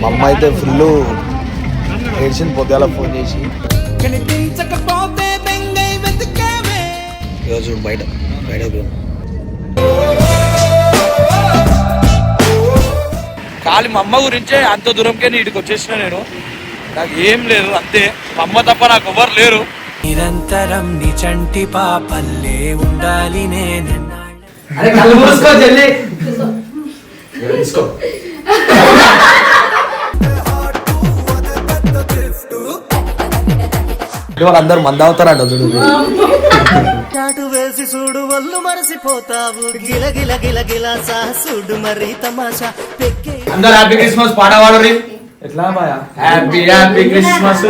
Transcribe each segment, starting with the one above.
మా అమ్మ అయితే ఫుల్ ఏడ్చింది పొద్దుగాల ఫోన్ చేసి. ఈరోజు బయట బయట ఖాళీ మా అమ్మ గురించే అంత దూరంకే నీటికి వచ్చేసిన నేను. నాకు ఏం లేదు అంతే. మా అమ్మ తప్ప నాకు ఎవరు లేరు. నిరంతరం నీ చంటి పాపల్లే ఉండాలి నేనన్నా అరే కళ్ళు మూసుకో చెల్లి తీసుకో. వాళ్ళందరూ మంద అవుతారంట చూడు. చాటు వేసి చూడు ఒళ్ళు మరసిపోతావు. గిల గిల గిల గిల సాసుడు మరి తమాషా. అందరు హ్యాపీ క్రిస్మస్ పాట పాడరి. ఎట్లా బాయా హ్యాపీ హ్యాపీ క్రిస్మస్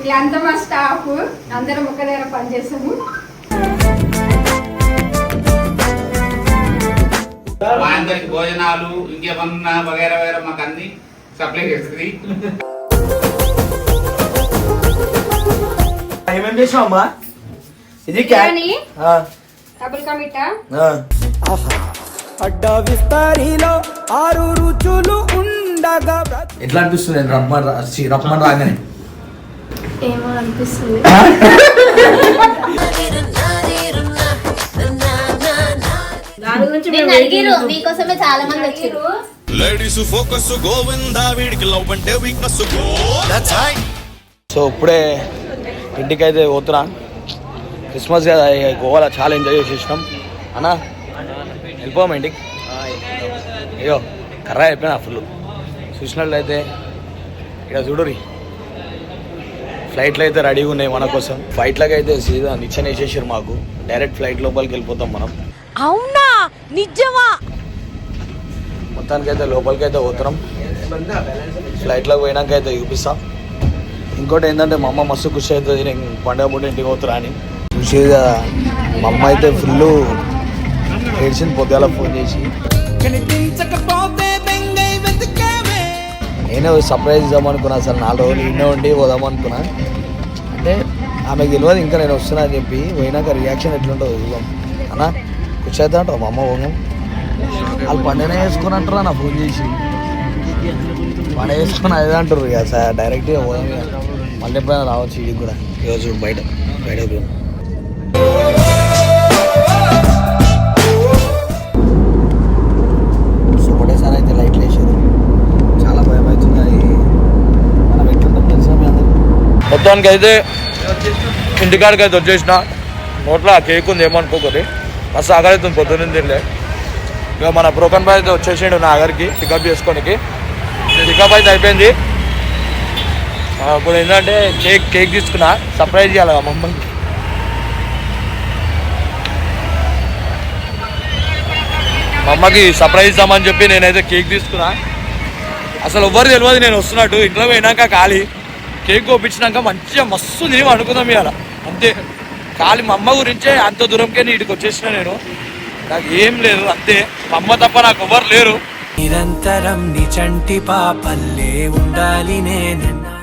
వీళ్ళంతా మా స్టాఫ్ అందరం ఒక దగ్గర పనిచేస్తాము. అందరికి భోజనాలు ఇంకేమన్నా వగైరా వగైరా మాకు అన్ని సప్లై చేస్తుంది. ఏమేం చేసావు అమ్మా? ఇది బిర్యానీ డబుల్ కమిటా. అడ్డ విస్తరిలో ఆరు రుచులు ఉండగా ఎట్లా అనిపిస్తుంది? రమ్మన్ రమ్మన్ రాగానే. ఏమో అనిపిస్తుంది. దాని గురించి నిన్ను అడిగిరు మీకోసమే చాలా మంది వచ్చారు లేడీస్ ఫోకస్ గోవిందా వీడికి లవ్ అంటే వీక్నెస్ గో సో ఇప్పుడే ఇంటికైతే పోతున్నా. క్రిస్మస్ కదా గోవాలో చాలా ఎంజాయ్ చేసేసినాం. అన్నా వెళ్ళిపోమా ఇంటికి? అయ్యో కర్ర అయిపోయినా ఫుల్ చూసినట్లయితే ఇక్కడ చూడురి ఫ్లైట్లు అయితే రెడీగా ఉన్నాయి మన కోసం. ఫ్లైట్లకి అయితే సీదా నిచ్చెన వేసేసారు మాకు. డైరెక్ట్ ఫ్లైట్ లోపలికి వెళ్ళిపోతాం మనం. అవునా? నిజమా? మొత్తానికి అయితే లోపలికి పోతున్నాం. ఫ్లైట్లోకి పోయినాక అయితే చూపిస్తాం. ఇంకోటి ఏంటంటే మా అమ్మ మస్తు ఖుషి అవుతుంది. నేను పండగ పూట ఇంటికి పోతున్నా అని. ఖుషి కదా. మా అమ్మ అయితే ఫుల్ ఏడ్చింది పొద్దుగాల ఫోన్ చేసి. నేనే సర్ప్రైజ్ ఇద్దాం అనుకున్నా. అసలు నాలుగు రోజులు ఇంట్లో ఉండి పోదాం అనుకున్నా. అంటే ఆమెకు తెలియదు ఇంకా నేను వస్తున్నా అని చెప్పి. పోయినాక రియాక్షన్ ఎట్లుంటుందో చూద్దాం. అన్నా? ఖుషి అవుతా మా అమ్మ పోదాం వాళ్ళు పండుగ వేసుకుని అంటారా నా ఫోన్ చేసి. పండుగ వేసుకుని అదే అంటారు ఇక సార్ డైరెక్ట్గా పోదాం మళ్ళీ ఎప్పుడైనా రావచ్చు ఇది కూడా. ఈరోజు బయట బయట అయితే లైట్లు చాలా భయం మనం మొత్తానికి అయితే ఇంటికాడికి అయితే వచ్చేసిన. నోట్లో ఆ కేక్ ఉంది ఏమనుకోకరి మస్తు ఆకలి పొద్దున్న తినలే. ఇక మన బ్రోకన్ బాయ్ అయితే వచ్చేసిండు నా దగ్గరికి పికప్ చేసుకోనికి. పికప్ అయితే అయిపోయింది. ఇప్పుడు ఏంటంటే కేక్ కేక్ తీసుకున్నా సర్ప్రైజ్ చేయాలి మా అమ్మకి మా అమ్మకి సర్ప్రైజ్ ఇద్దామని చెప్పి నేనైతే కేక్ తీసుకున్నా. అసలు ఎవ్వరు తెలియదు నేను వస్తున్నట్టు. ఇంట్లో పోయినాక ఖాళీ. కేక్ కోపించినాక మంచిగా మస్తు తిని అనుకుందాం ఇవాళ అంతే. ఖాళీ మా అమ్మ గురించే అంత దూరంకే నీటికి వచ్చేసిన నేను. నాకు ఏం లేదు అంతే. మా అమ్మ తప్ప నాకు ఎవరు లేరు. నిరంతరం నీ చంటి పాపల్లే ఉండాలి నేనన్నా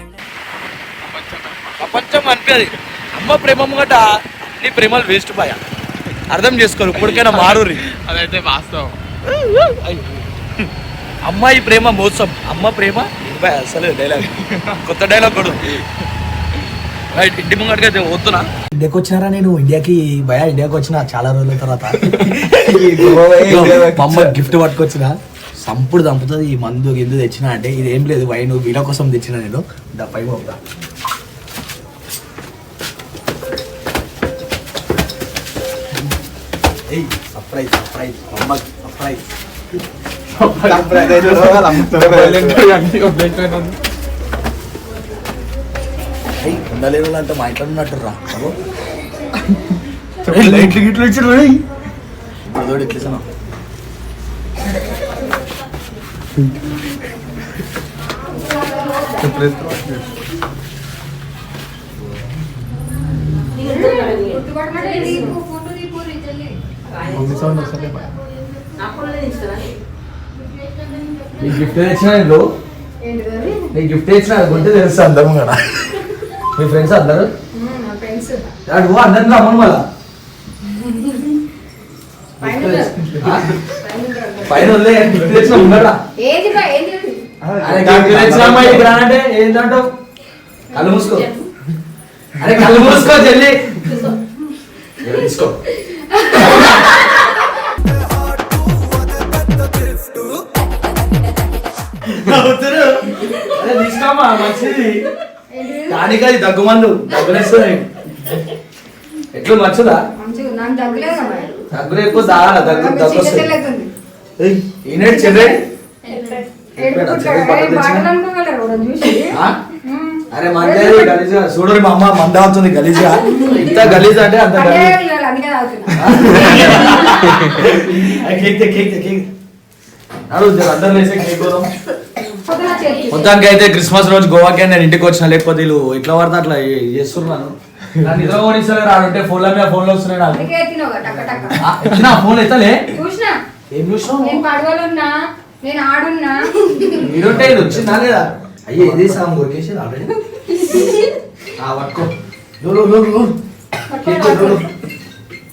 ప్రపంచం అనిపేది అమ్మ ప్రేమ గట నీ ప్రేమలు వేస్ట్ పాయ. అర్థం చేసుకోరు ఇప్పటికైనా మారురి అదైతే వాస్తవం. అమ్మాయి ప్రేమ మోసం. అమ్మ ప్రేమ అసలు డైలాగ్ కొత్త డైలాగ్ కొడు. రైట్ ఇంటి ముంగడికి అయితే పోతున్నా. ఇండియాకి వచ్చినారా నేను? ఇండియాకి భయ ఇండియాకి వచ్చిన చాలా రోజుల తర్వాత. మా అమ్మ గిఫ్ట్ పట్టుకొచ్చిన. సంపుడు చంపుతుంది ఈ మందు గిందు తెచ్చిన అంటే ఇది ఏం లేదు వైన్ వీళ్ళ కోసం తెచ్చిన నేను. పై పోతా సర్ప్రైజ్ సర్ప్రైజ్ అమ్మ సర్ప్రైజ్ ఉండలేదు అంటే మా ఇంట్లో ఉన్నట్టు రా లైట్లు గిట్లు ఇచ్చారు ఇప్పుడు ఇట్లేసాను నీ గిఫ్ట్ తెచ్చిన గిఫ్ట్ తెచ్చిన కొంటే తెలుసు అందరం కదా మీ ఫ్రెండ్స్ అందరు? నువ్వు అందరిని రమ్మను మళ్ళా. పైన ఉన్నాడా అంటే ఏంటంటావు? కళ్ళు మూసుకో. అరే కళ్ళు మూసుకో చెల్లి. తీసుకో. అరే తీసుకోమా మంచిది. దానికి అది దగ్గు మందు దగ్గులేస్తుంది. ఎట్లు మంచిదా? దగ్గు నాకు దగ్గు ఈనేడు చెల్లె? ఉమ్. అరే మందే గలీజ్గా చూడరు మా అమ్మ మంద అవుతుంది గలీజ్గా ఇంత గలీజ్ అంటే అంత గలీజ్. కేక్ కేక్ కేక్ అందరు లేసే కేక్ చేతి మొత్తానికి అయితే క్రిస్మస్ రోజు గోవాకి నేను ఇంటికి వచ్చిన లేకపోతే వీళ్ళు ఎట్లా పడితే అట్లా చేస్తున్నాను. నిద్ర ఓడిస్తలేరు ఆడుంటే వస్తున్నాయి నాకు. ఫోన్ ఎత్తలే? చూసినా? ఏం చూసినావు? నేను పడవలున్నా నేను ఆడున్నా. మీరుంటే ఇది వచ్చిందా లేదా? అయ్యే ఇది సాం కొరికేసి ఆల్రెడీ ఆ పట్టుకో. లో, లో, లో, లో. కేక్లో, లో, లో.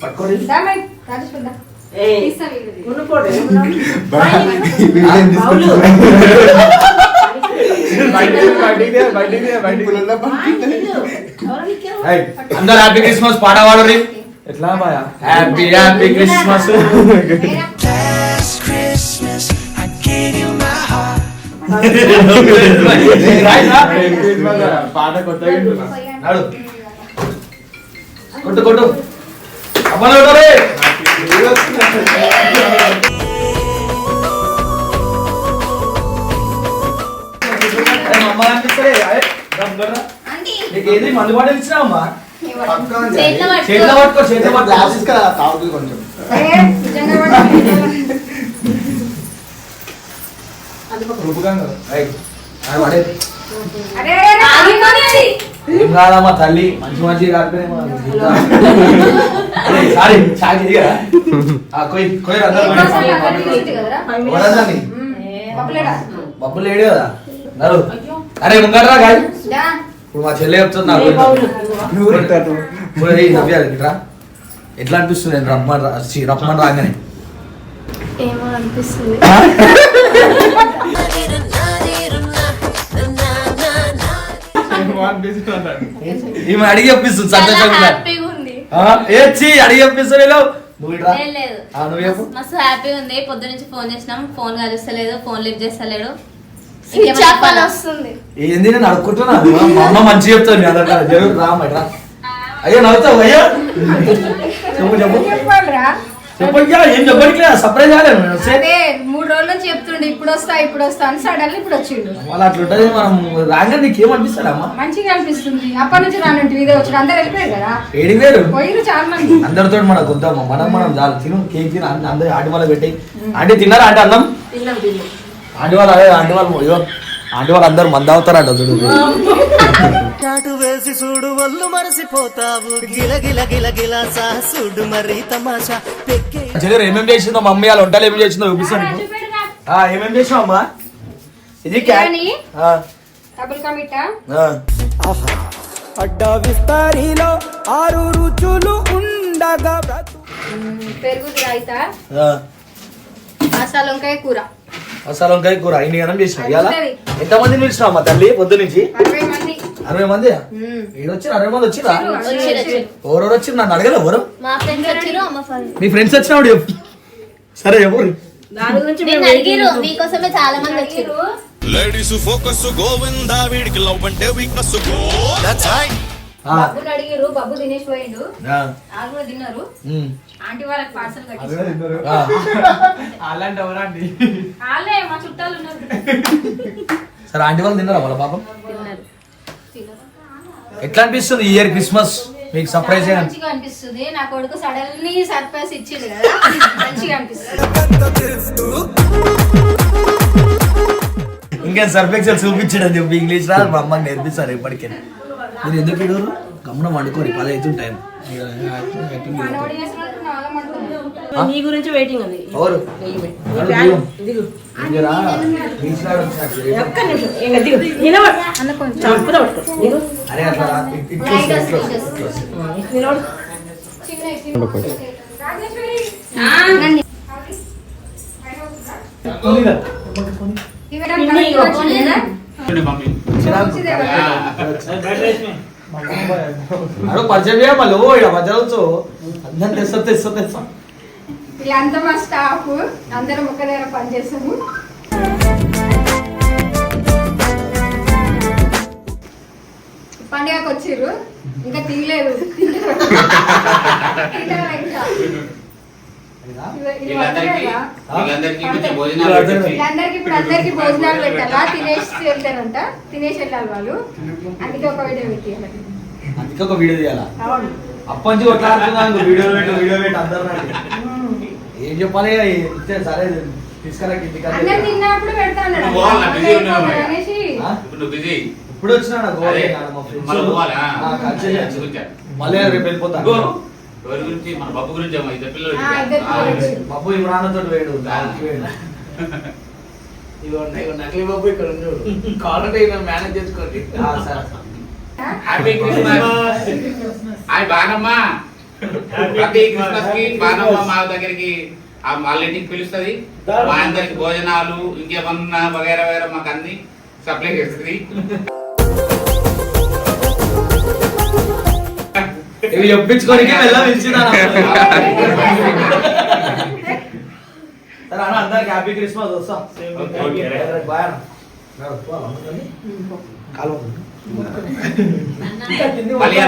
పట్టుకోండి. అందరు హ్యాపీ క్రిస్మస్ పాట పాడరి ఎట్లా బాయా హ్యాపీ హ్యాపీ క్రిస్మస్? నాడు కొట్టు కొట్టు అమ్మలు కొట్టరే మందు బాటలు ఇచ్చినావమ్మా చేతిలో పట్టుకో. చేతిలో కొంచెం ఏం కాదమ్మా తల్లి మంచి మంచి కాకపోయినా సారీ చాకి దిగా కొయ్ కొయ్ సారి కదరా? వరందని? బబ్బులు లేడు కదా? నడు అరే ముంగట్రా గాయ. ఇప్పుడు మా చెల్లె చెప్తుంది నాకు. ఇప్పుడు ఏయ్ నవ్యాలి ఇట్రా ఎట్లా అనిపిస్తుంది? నేను రమ్మని రమ్మని రాగానే ఏమో అనిపిస్తుంది. ఈమె అడిగి చెప్పిస్తుంది చాలా సంతోషంగా ఏ చీ అడిగి నువ్వు మస్తు హ్యాపీగా ఉంది. పొద్దు నుంచి ఫోన్ చేసినాం. ఫోన్ కలుస్తలేదు. ఫోన్ లిఫ్ట్ చేస్తలేడు. ఏంది నేను అడుక్కుంటున్నా మా అమ్మ మంచి చెప్తాను జరుగు రా అమ్మ ఇట్రా అయ్యో నవ్వుతావు అయ్యో. చెప్పు చెప్పు. చెప్పాలిరా? చెప్పు ఇంకా ఏం చెప్పట్లే సర్ప్రైజ్ కాలేదు. నుంచి చెప్తుండే ఇప్పుడు వస్తా ఇప్పుడు వస్తా అని సడన్ ఇప్పుడు వచ్చిండు. మళ్ళీ అట్లా ఉంటుంది మనం రాగానే నీకు ఏమనిపిస్తుంది అమ్మ? మంచిగా అనిపిస్తుంది. అప్పటి నుంచి రానంటే ఇదే వచ్చాడు అందరు వెళ్ళిపోయారు కదా? ఏడి వేరు పోయిరు చాలా మంది. అందరితో మనకు వద్దాము మనం మనం చాలు తిను కేక్ తిన అందరు ఆంటీ వాళ్ళ పెట్టి ఆంటీ తిన్నారా ఆంటీ అన్నం? ఆంటీ వాళ్ళు అదే ఆంటీ వాళ్ళు అయ్యో ఆంటీ వాళ్ళు అందరు మంద అవుతారంట చూడు చాటు వేసి చూడు ఒళ్ళు మరసిపోతావు. గిల గిల గిల గిల సాసుడు మరి తమాషా. చెల్లెరు ఏమేం చేసిందో మమ్మీ వాళ్ళ వంటలు ఏమేం చేసిందో చూపిస్తాను ఏమేం చేసావు అమ్మా? ఇది డబుల్ కమిటా. అడ్డా విస్తారిలో ఆరు రుచులు ఉండగా పెరుగు. మసాలా వంకాయ కూర. మసాలా వంకాయ కూర ఇన్ని గనం చేసిన ఇవాళ ఉంటది. ఎంతమంది పిలిచినావు అమ్మా తల్లి పొద్దు నుంచి? అరవై మంది. అరవై మంది? ఉమ్. ఈడొచ్చి అరవై మంది వచ్చిరా. ఎవరెవరు వచ్చి నన్ను అడగలే ఎవరు? మా ఫ్రెండ్స్ వచ్చిర్రు అమ్మ ఫ్రెండ్స్ మీ ఫ్రెండ్స్ వచ్చినప్పుడు చెప్పు సరే ఎవరు? నేను అడిగిరు మీకోసమే చాలా మంది వచ్చిర్రు. లేడీస్ ఫోకస్ గోవిందా వీడికి లవ్ అంటే వీక్నెస్ గో దట్స్ రైట్ ఆ, బబ్బుని అడిగిరు పోయిండు. వాళ్ళు కూడా తిన్నారు. ఉమ్, ఆంటీ వాళ్ళకి పార్సల్ కట్టించారు. ఆ. వాళ్ళే మా చుట్టాలు ఉన్నారు. సరే ఆంటీ వాళ్ళు తిన్నారా వాళ్ళ పాపం? తిన్నారు. ఎట్లా అనిపిస్తుంది ఈ ఇయర్ క్రిస్మస్ మీకు సర్ప్రైజ్ మంచిగా అనిపిస్తుంది. నా కొడుకు సడన్లీ సర్ప్రైజ్ ఇచ్చిండు కదా. మంచిగా అనిపిస్తుంది. ఇంకా సర్ఫెక్సల్ చూపించడం చెప్పి ఇంగ్లీష్ రాదు మా అమ్మకి నేర్పిస్తారు ఎప్పటికీ మీరు ఎందుకు ఇడరు గమనం వండుకోని పది అవుతుంది టైం. నీ గురించి వెయిటింగ్ ఉంది ఎవరు? అరే పరిచయం చేయ మళ్ళీ ఓ ఇక్కడ మధ్యలో వచ్చు అందరం తెస్తా తెస్తా తెస్తా వీళ్ళంతా మా స్టాఫ్ అందరం ఒక దగ్గర పనిచేస్తాము పండుగకి వచ్చిర్రు ఇంకా తినలేదు తింటారు. తింటారా ఇంకా? వీళ్ళందరికీ ఇప్పుడు అందరికి భోజనాలు పెట్టాలా? తినేసి వెళ్తారంట? తినేసి వెళ్ళాలి వాళ్ళు? అందుకే ఒక వీడియో పెట్టియాలి. అందుకే ఒక వీడియో తీయాలా? అప్పటి కొట్లాడుతున్నాను వీడియో పెట్టు వీడియో పెట్టు అందరు ఏం చెప్పాలి ఇస్తే సరే తీసుకురా కిందికి. తిన్నప్పుడు పెడతా అన్నాడు. నువ్వు పోవాలా? బిజీ ఉన్నావా? అయిపోతుంది అనేసి. ఆ? ఇప్పుడు నువ్వు బిజీ. ఇప్పుడు వచ్చినా. మళ్ళీ రేపు వెళ్ళిపోతాను. ఎవరి గురించి? మన బాబు గురించి అమ్మా ఇద్దరు పిల్లలు ఆ, ఇద్దరు ఆ, పిల్లలు. బాబు ఇమ్రాన్ తోటి వేడు దానికి వేడు. నకిలీ బాబు ఇక్కడ ఉన్నాడు మేనేజ్ చేసుకోండి. ఆ, సరే. Happy Christmas. హాయ్ బానమ్మ ప్రతి క్రిస్మస్కి బానమ్మ మా దగ్గరికి ఆ వాళ్ళ ఇంటికి పిలుస్తుంది. మా అందరికి భోజనాలు ఇంకేమన్నా వగైరా వగైరా మాకు అన్ని సప్లై చేస్తుంది. ఇవి చెప్పించుకోనికి వెళ్ళా పిలిచినా అందరికి హ్యాపీ క్రిస్మస్ వస్తా. బాయ్? కాలు మళ్ళీ